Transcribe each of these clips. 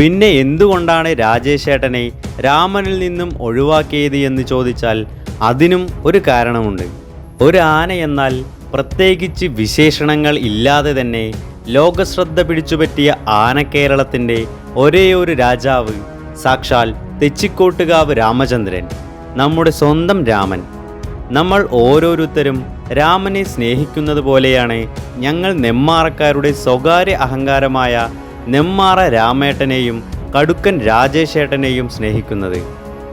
പിന്നെ എന്തുകൊണ്ടാണ് രാജേഷേട്ടനെ രാമനിൽ നിന്നും ഒഴിവാക്കിയത് എന്ന് ചോദിച്ചാൽ അതിനും ഒരു കാരണമുണ്ട്. ഒരു ആന എന്നാൽ പ്രത്യേകിച്ച് വിശേഷണങ്ങൾ ഇല്ലാതെ തന്നെ ലോകശ്രദ്ധ പിടിച്ചുപറ്റിയ ആനക്കേരളത്തിന്റെ ഒരേ ഒരു രാജാവ് സാക്ഷാൽ തെച്ചിക്കോട്ടുകാവ് രാമചന്ദ്രൻ നമ്മുടെ സ്വന്തം രാമൻ. നമ്മൾ ഓരോരുത്തരും രാമനെ സ്നേഹിക്കുന്നത് പോലെയാണ് ഞങ്ങൾ നെന്മാറക്കാരുടെ സ്വകാര്യ അഹങ്കാരമായ നെമ്മാറ രാമേട്ടനെയും കടുക്കൻ രാജേഷേട്ടനെയും സ്നേഹിക്കുന്നത്.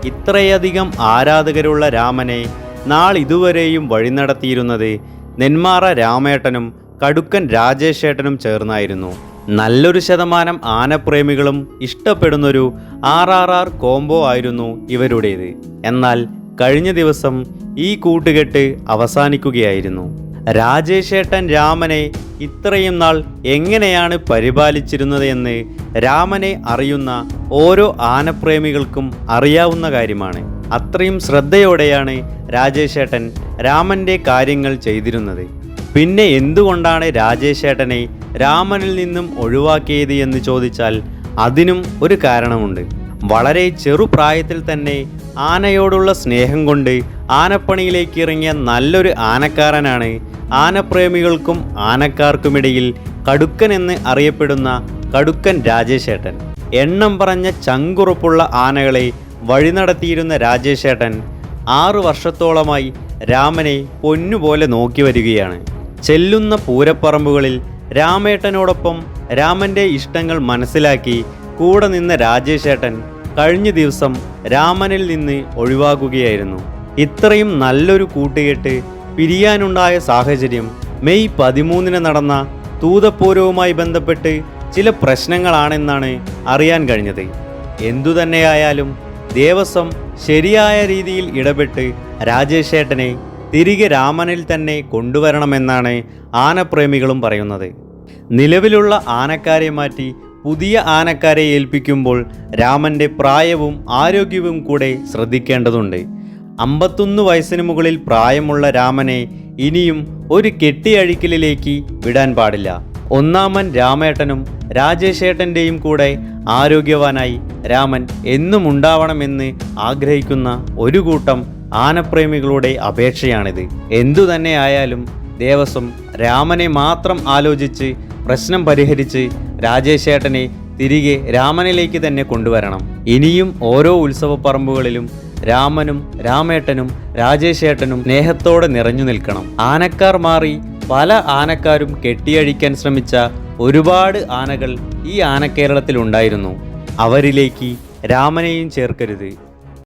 ഇത്രയധികം ആരാധകരുള്ള രാമനെ നാളിതുവരെയും വഴി നടത്തിയിരുന്നത് നെന്മാറ രാമേട്ടനും കടുക്കൻ രാജേഷേട്ടനും ചേർന്നായിരുന്നു. നല്ലൊരു ശതമാനം ആനപ്രേമികളും ഇഷ്ടപ്പെടുന്നൊരു ആർ ആർ ആർ കോംബോ ആയിരുന്നു ഇവരുടേത്. എന്നാൽ കഴിഞ്ഞ ദിവസം ഈ കൂട്ടുകെട്ട് അവസാനിക്കുകയായിരുന്നു. രാജേഷേട്ടൻ രാമനെ ഇത്രയും നാൾ എങ്ങനെയാണ് പരിപാലിച്ചിരുന്നത് എന്ന് രാമനെ അറിയുന്ന ഓരോ ആനപ്രേമികൾക്കും അറിയാവുന്ന കാര്യമാണ്. അത്രയും ശ്രദ്ധയോടെയാണ് രാജേഷേട്ടൻ രാമന്റെ കാര്യങ്ങൾ ചെയ്തിരുന്നത്. പിന്നെ എന്തുകൊണ്ടാണ് രാജേഷേട്ടനെ രാമനിൽ നിന്നും ഒഴിവാക്കിയത് എന്ന് ചോദിച്ചാൽ അതിനും ഒരു കാരണമുണ്ട്. വളരെ ചെറുപ്രായത്തിൽ തന്നെ ആനയോടുള്ള സ്നേഹം കൊണ്ട് ആനപ്പണിയിലേക്ക് ഇറങ്ങിയ നല്ലൊരു ആനക്കാരനാണ് ആനപ്രേമികൾക്കും ആനക്കാർക്കുമിടയിൽ കടുക്കൻ എന്ന് അറിയപ്പെടുന്ന കടുക്കൻ രാജേഷേട്ടൻ. എണ്ണം പറഞ്ഞ ചങ്കുറപ്പുള്ള ആനകളെ വഴി നടത്തിയിരുന്ന രാജേഷേട്ടൻ ആറു വർഷത്തോളമായി രാമനെ പൊന്നുപോലെ നോക്കി വരികയാണ്. ചെല്ലുന്ന പൂരപ്പറമ്പുകളിൽ രാമേട്ടനോടൊപ്പം രാമന്റെ ഇഷ്ടങ്ങൾ മനസ്സിലാക്കി കൂടെ നിന്ന രാജേഷേട്ടൻ കഴിഞ്ഞ ദിവസം രാമനിൽ നിന്ന് ഒഴിവാക്കുകയായിരുന്നു ഇത്രയും നല്ലൊരു കൂട്ടുകെട്ട് പിരിയാനുണ്ടായ സാഹചര്യം മെയ് പതിമൂന്നിന് നടന്ന തൂതപ്പൂരവുമായി ബന്ധപ്പെട്ട് ചില പ്രശ്നങ്ങളാണെന്നാണ് അറിയാൻ കഴിഞ്ഞത്. എന്തുതന്നെയായാലും ദേവസ്വം ശരിയായ രീതിയിൽ ഇടപെട്ട് രാജേഷേട്ടനെ തിരികെ രാമനിൽ തന്നെ കൊണ്ടുവരണമെന്നാണ് ആനപ്രേമികളും പറയുന്നത്. നിലവിലുള്ള ആനക്കാരെ മാറ്റി പുതിയ ആനക്കാരെ ഏൽപ്പിക്കുമ്പോൾ രാമന്റെ പ്രായവും ആരോഗ്യവും കൂടെ ശ്രദ്ധിക്കേണ്ടതുണ്ട്. അമ്പത്തൊന്ന് വയസ്സിന് മുകളിൽ പ്രായമുള്ള രാമനെ ഇനിയും ഒരു കെട്ടിയഴിക്കലിലേക്ക് വിടാൻ പാടില്ല. ഒന്നാമൻ രാമേട്ടനും രാജേഷേട്ടന്റെയും കൂടെ ആരോഗ്യവാനായി രാമൻ എന്നും ഉണ്ടാവണമെന്ന് ആഗ്രഹിക്കുന്ന ഒരു കൂട്ടം ആനപ്രേമികളുടെ അപേക്ഷയാണിത്. എന്തു തന്നെ ആയാലും ദേവസ്വം രാമനെ മാത്രം ആലോചിച്ച് പ്രശ്നം പരിഹരിച്ച് രാജേഷേട്ടനെ തിരികെ രാമനിലേക്ക് തന്നെ കൊണ്ടുവരണം. ഇനിയും ഓരോ ഉത്സവപ്പറമ്പുകളിലും രാമനും രാമേട്ടനും രാജേഷേട്ടനും സ്നേഹത്തോടെ നിറഞ്ഞു നിൽക്കണം. ആനക്കാർ മാറി പല ആനക്കാരും കെട്ടിയഴിക്കാൻ ശ്രമിച്ച ഒരുപാട് ആനകൾ ഈ ആനക്കേരളത്തിൽ ഉണ്ടായിരുന്നു. അവരിലേക്ക് രാമനെയും ചേർക്കരുത്.